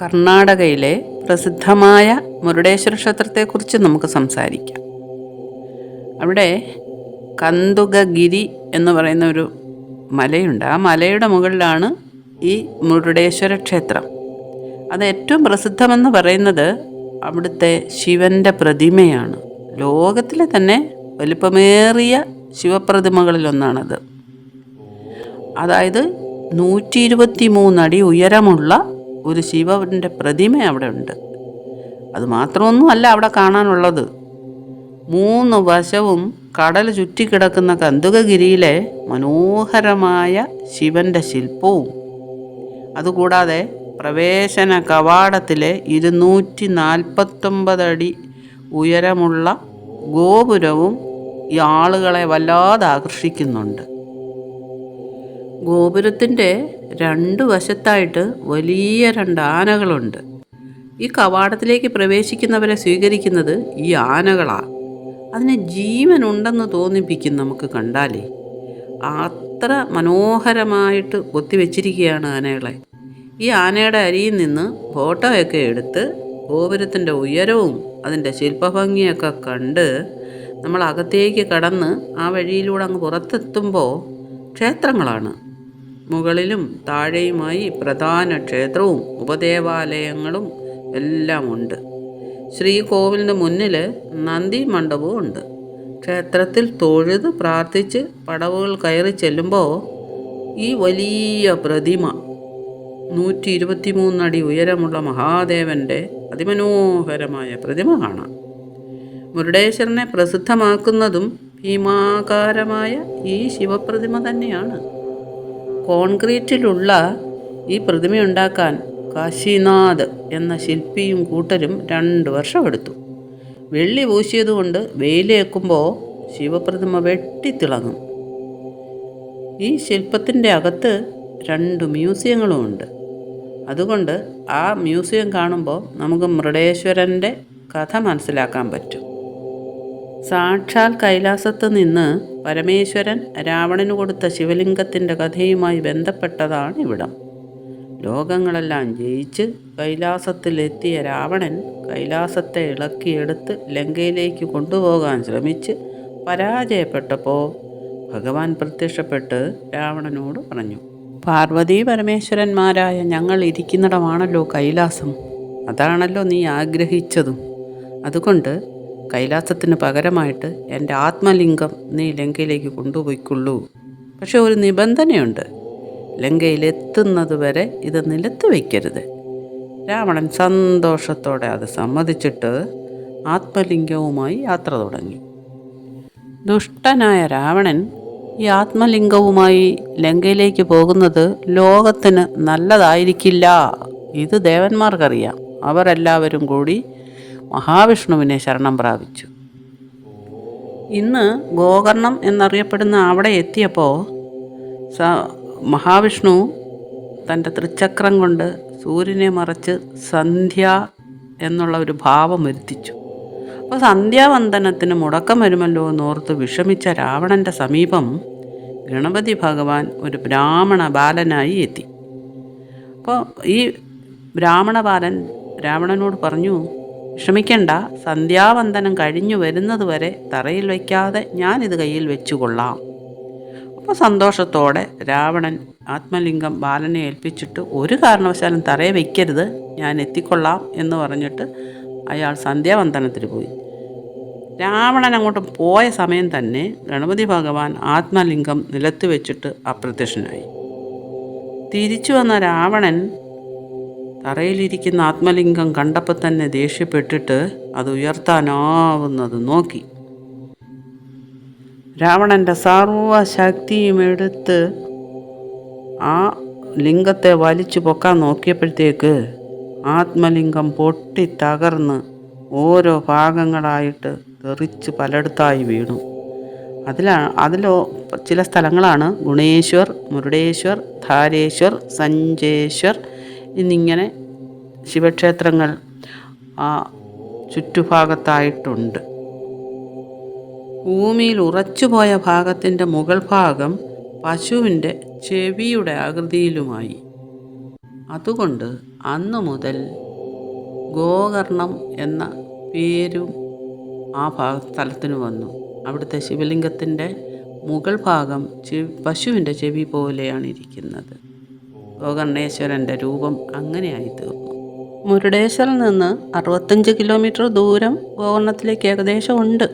കർണാടകയിലെ പ്രസിദ്ധമായ മുരുടേശ്വര ക്ഷേത്രത്തെക്കുറിച്ച് നമുക്ക് സംസാരിക്കാം. അവിടെ കന്തുകഗിരി എന്ന് പറയുന്ന ഒരു മലയുണ്ട്. ആ മലയുടെ മുകളിലാണ് ഈ മുരുടേശ്വര ക്ഷേത്രം. അത് ഏറ്റവും പ്രസിദ്ധമെന്ന് പറയുന്നത് അവിടുത്തെ ശിവന്റെ പ്രതിമയാണ്. ലോകത്തിലെ തന്നെ വലിപ്പമേറിയ ശിവപ്രതിമകളിലൊന്നാണത്. അതായത് നൂറ്റി ഇരുപത്തി മൂന്നടി ഉയരമുള്ള ഒരു ശിവന്റെ പ്രതിമ അവിടെ ഉണ്ട് അത് മാത്രമൊന്നും അല്ല അവിടെ കാണാനുള്ളത്. മൂന്ന് വശവും കടൽ ചുറ്റിക്കിടക്കുന്ന കന്തുകഗിരിയിലെ മനോഹരമായ ശിവന്റെ ശില്പവും. അതുകൂടാതെ പ്രവേശന കവാടത്തിലെ ഇരുന്നൂറ്റി നാൽപ്പത്തൊമ്പത് അടി ഉയരമുള്ള ഗോപുരവും ഈ ആളുകളെ വല്ലാതെ ആകർഷിക്കുന്നുണ്ട്. ഗോപുരത്തിന്റെ രണ്ടു വശത്തായിട്ട് വലിയ രണ്ട് ആനകളുണ്ട്. ഈ കവാടത്തിലേക്ക് പ്രവേശിക്കുന്നവരെ സ്വീകരിക്കുന്നത് ഈ ആനകളാണ് അതിന് ജീവനുണ്ടെന്ന് തോന്നിപ്പിക്കും നമുക്ക് കണ്ടാലേ. അത്ര മനോഹരമായിട്ട് കൊത്തിവെച്ചിരിക്കുകയാണ് ആനകളെ. ഈ ആനയുടെ അരിയിൽ നിന്ന് ഫോട്ടോയൊക്കെ എടുത്ത് ഗോപുരത്തിന്റെ ഉയരവും അതിന്റെ ശില്പഭംഗിയൊക്കെ കണ്ട് നമ്മൾ അകത്തേക്ക് കടന്ന് ആ വഴിയിലൂടെ അങ്ങ് പുറത്തെത്തുമ്പോൾ ക്ഷേത്രങ്ങളാണ്. മുകളിലും താഴെയുമായി പ്രധാന ക്ഷേത്രവും ഉപദേവാലയങ്ങളും എല്ലാം ഉണ്ട് ശ്രീകോവിലിന് മുന്നിൽ നന്ദി മണ്ഡപവും ഉണ്ട്. ക്ഷേത്രത്തിൽ തൊഴുത് പ്രാർത്ഥിച്ച് പടവുകൾ കയറി ചെല്ലുമ്പോൾ ഈ വലിയ പ്രതിമ നൂറ്റി ഇരുപത്തി മൂന്നടി ഉയരമുള്ള മഹാദേവന്റെ അതിമനോഹരമായ പ്രതിമ കാണാം. മുരുടേശ്വരനെ പ്രസിദ്ധമാക്കുന്നതും ഭീമാകാരമായ ഈ ശിവപ്രതിമ തന്നെയാണ്. കോൺക്രീറ്റിലുള്ള ഈ പ്രതിമയുണ്ടാക്കാൻ കാശിനാഥ് എന്ന ശില്പിയും കൂട്ടരും രണ്ട് വർഷമെടുത്തു വെള്ളി പൂശിയതുകൊണ്ട് വെയിലേക്കുമ്പോൾ ശിവപ്രതിമ വെട്ടിത്തിളങ്ങും. ഈ ശില്പത്തിന്റെ അകത്ത് രണ്ട് മ്യൂസിയങ്ങളുമുണ്ട് അതുകൊണ്ട് ആ മ്യൂസിയം കാണുമ്പോൾ നമുക്ക് മൃഡേശ്വരന്റെ കഥ മനസ്സിലാക്കാൻ പറ്റും. സാക്ഷാൽ കൈലാസത്ത് നിന്ന് പരമേശ്വരൻ രാവണന് കൊടുത്ത ശിവലിംഗത്തിന്റെ കഥയുമായി ബന്ധപ്പെട്ടതാണ് ഇവിടം. ലോകങ്ങളെല്ലാം ജയിച്ച് കൈലാസത്തിലെത്തിയ രാവണൻ കൈലാസത്തെ ഇളക്കിയെടുത്ത് ലങ്കയിലേക്ക് കൊണ്ടുപോകാൻ ശ്രമിച്ച് പരാജയപ്പെട്ടപ്പോൾ ഭഗവാൻ പ്രത്യക്ഷപ്പെട്ട് രാവണനോട് പറഞ്ഞു പാർവതി പരമേശ്വരന്മാരായ ഞങ്ങൾ ഇരിക്കുന്നിടമാണല്ലോ കൈലാസം. അതാണല്ലോ നീ ആഗ്രഹിച്ചതും. അതുകൊണ്ട് കൈലാസത്തിന് പകരമായിട്ട് എന്റെ ആത്മലിംഗം നീ ലങ്കയിലേക്ക് കൊണ്ടുപോയിക്കൊള്ളൂ. പക്ഷെ ഒരു നിബന്ധനയുണ്ട്. ലങ്കയിലെത്തുന്നത് വരെ ഇത് നിലത്ത് വയ്ക്കരുത്. രാവണൻ സന്തോഷത്തോടെ അത് സമ്മതിച്ചിട്ട് ആത്മലിംഗവുമായി യാത്ര തുടങ്ങി. ദുഷ്ടനായ രാവണൻ ഈ ആത്മലിംഗവുമായി ലങ്കയിലേക്ക് പോകുന്നത് ലോകത്തിന് നല്ലതായിരിക്കില്ല. ഇത് ദേവന്മാർക്കറിയാം. അവരെല്ലാവരും കൂടി മഹാവിഷ്ണുവിനെ ശരണം പ്രാപിച്ചു. ഇന്ന് ഗോകർണം എന്നറിയപ്പെടുന്ന അവിടെ എത്തിയപ്പോൾ സ മഹാവിഷ്ണു തന്റെ തൃച്ചക്രം കൊണ്ട് സൂര്യനെ മറച്ച് സന്ധ്യ എന്നുള്ള ഒരു ഭാവം വരുത്തിച്ചു. അപ്പോൾ സന്ധ്യാവന്ദനത്തിന് മുടക്കം വരുമല്ലോ എന്നോർത്ത് വിഷമിച്ച രാവണന്റെ സമീപം ഗണപതി ഭഗവാൻ ഒരു ബ്രാഹ്മണ ബാലനായി എത്തി. അപ്പോൾ ഈ ബ്രാഹ്മണ ബാലൻ രാവണനോട് പറഞ്ഞു വിഷമിക്കണ്ട സന്ധ്യാവന്ദനം കഴിഞ്ഞു വരുന്നത് വരെ തറയിൽ വയ്ക്കാതെ ഞാനിത് കയ്യിൽ വെച്ചുകൊള്ളാം. അപ്പോൾ സന്തോഷത്തോടെ രാവണൻ ആത്മലിംഗം ബാലനെ ഏൽപ്പിച്ചിട്ട് ഒരു കാരണവശാലും തറയെ വയ്ക്കരുത് ഞാൻ എത്തിക്കൊള്ളാം എന്ന് പറഞ്ഞിട്ട് അയാൾ സന്ധ്യാവന്ദനത്തിന് പോയി. രാവണൻ അങ്ങോട്ട് പോയ സമയം തന്നെ ഗണപതി ഭഗവാൻ ആത്മലിംഗം നിലത്ത് വെച്ചിട്ട് അപ്രത്യക്ഷനായി. തിരിച്ചു വന്ന രാവണൻ തറയിലിരിക്കുന്ന ആത്മലിംഗം കണ്ടപ്പോൾ തന്നെ ദേഷ്യപ്പെട്ടിട്ട് അത് ഉയർത്താനാവുന്നത് നോക്കി. രാവണന്റെ സർവ ശക്തിയും എടുത്ത് ആ ലിംഗത്തെ വലിച്ചു പൊക്കാൻ നോക്കിയപ്പോഴത്തേക്ക് ആത്മലിംഗം പൊട്ടി തകർന്ന് ഓരോ ഭാഗങ്ങളായിട്ട് തെറിച്ച് പലയിടത്തായി വീണു. അതിലാണ് അതിലോ ചില സ്ഥലങ്ങളാണ് ഗുണേശ്വർ മുരുടേശ്വർ ധാരേശ്വർ സഞ്ചേശ്വർ എന്നിങ്ങനെ ശിവക്ഷേത്രങ്ങൾ ആ ചുറ്റുഭാഗത്തായിട്ടുണ്ട്. ഭൂമിയിൽ ഉറച്ചുപോയ ഭാഗത്തിന്റെ മുകൾ ഭാഗം പശുവിന്റെ ചെവിയുടെ ആകൃതിയിലുമായി. അതുകൊണ്ട് അന്നു മുതൽ ഗോകർണം എന്ന പേരും ആ ഭാഗ സ്ഥലത്തിന് വന്നു. അവിടുത്തെ ശിവലിംഗത്തിന്റെ മുകൾ ഭാഗം ചെ പശുവിന്റെ ചെവി പോലെയാണ് ഇരിക്കുന്നത് ഗോകർണേശ്വരന്റെ രൂപം അങ്ങനെയായി തീർന്നു. മുരുടേശ്വറിൽ നിന്ന് അറുപത്തഞ്ച് കിലോമീറ്റർ ദൂരം ഗോകർണത്തിലേക്ക് ഏകദേശം ഉണ്ട്.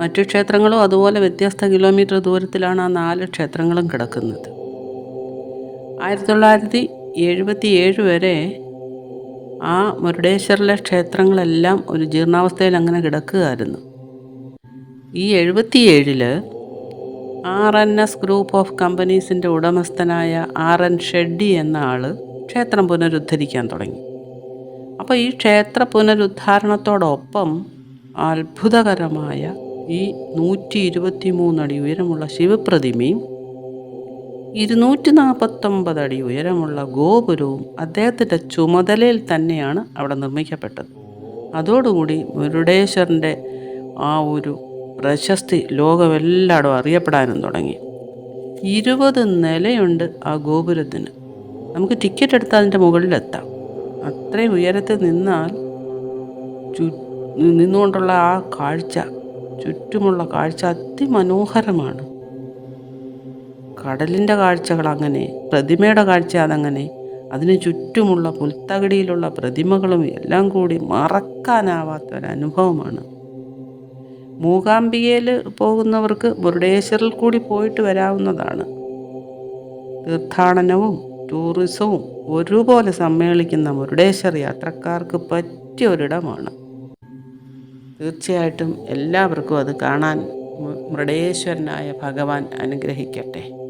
മറ്റു ക്ഷേത്രങ്ങളും അതുപോലെ വ്യത്യസ്ത കിലോമീറ്റർ ദൂരത്തിലാണ് ആ നാല് ക്ഷേത്രങ്ങളും കിടക്കുന്നത്. ആയിരത്തി തൊള്ളായിരത്തി എഴുപത്തി ഏഴ് വരെ ആ മുരുടേശ്വറിലെ ക്ഷേത്രങ്ങളെല്ലാം ഒരു ജീർണാവസ്ഥയിൽ അങ്ങനെ കിടക്കുകയായിരുന്നു. ഈ എഴുപത്തിയേഴിൽ R N S group of കമ്പനീസിന്റെ ഉടമസ്ഥനായ ആർ എൻ ഷെഡ്ഡി എന്ന ആൾ ക്ഷേത്രം പുനരുദ്ധരിക്കാൻ തുടങ്ങി. അപ്പോൾ ഈ ക്ഷേത്ര പുനരുദ്ധാരണത്തോടൊപ്പം അത്ഭുതകരമായ ഈ നൂറ്റി ഇരുപത്തി മൂന്നടി ഉയരമുള്ള ശിവപ്രതിമയും ഇരുന്നൂറ്റി നാൽപ്പത്തൊമ്പത് അടി ഉയരമുള്ള ഗോപുരവും അദ്ദേഹത്തിന്റെ ചുമതലയിൽ തന്നെയാണ് അവിടെ നിർമ്മിക്കപ്പെട്ടത്. അതോടുകൂടി മുരുടേശ്വരന്റെ ആ ഒരു പ്രശസ്തി ലോകമെല്ലായിടും അറിയപ്പെടാനും തുടങ്ങി. ഇരുപത് നിലയുണ്ട് ആ ഗോപുരത്തിന്. നമുക്ക് ടിക്കറ്റ് എടുത്താൽ അതിന്റെ മുകളിലെത്താം. അത്രയും ഉയരത്തിൽ നിന്നാൽ ചു നിന്നുകൊണ്ടുള്ള ആ കാഴ്ച ചുറ്റുമുള്ള കാഴ്ച അതിമനോഹരമാണ്. കടലിന്റെ കാഴ്ചകൾ അങ്ങനെ പ്രതിമയുടെ കാഴ്ച അതങ്ങനെ അതിന് ചുറ്റുമുള്ള പുൽത്തകടിയിലുള്ള പ്രതിമകളും എല്ലാം കൂടി മറക്കാനാവാത്ത ഒരു അനുഭവമാണ്. മൂകാംബികയിൽ പോകുന്നവർക്ക് മുരുടേശ്വറിൽ കൂടി പോയിട്ട് വരാവുന്നതാണ്. തീർത്ഥാടനവും ടൂറിസവും ഒരുപോലെ സമ്മേളിക്കുന്ന മുരുടേശ്വർ യാത്രക്കാർക്ക് പറ്റിയ ഒരിടമാണ്. തീർച്ചയായിട്ടും എല്ലാവർക്കും അത് കാണാൻ മൃഡേശ്വരനായ ഭഗവാൻ അനുഗ്രഹിക്കട്ടെ.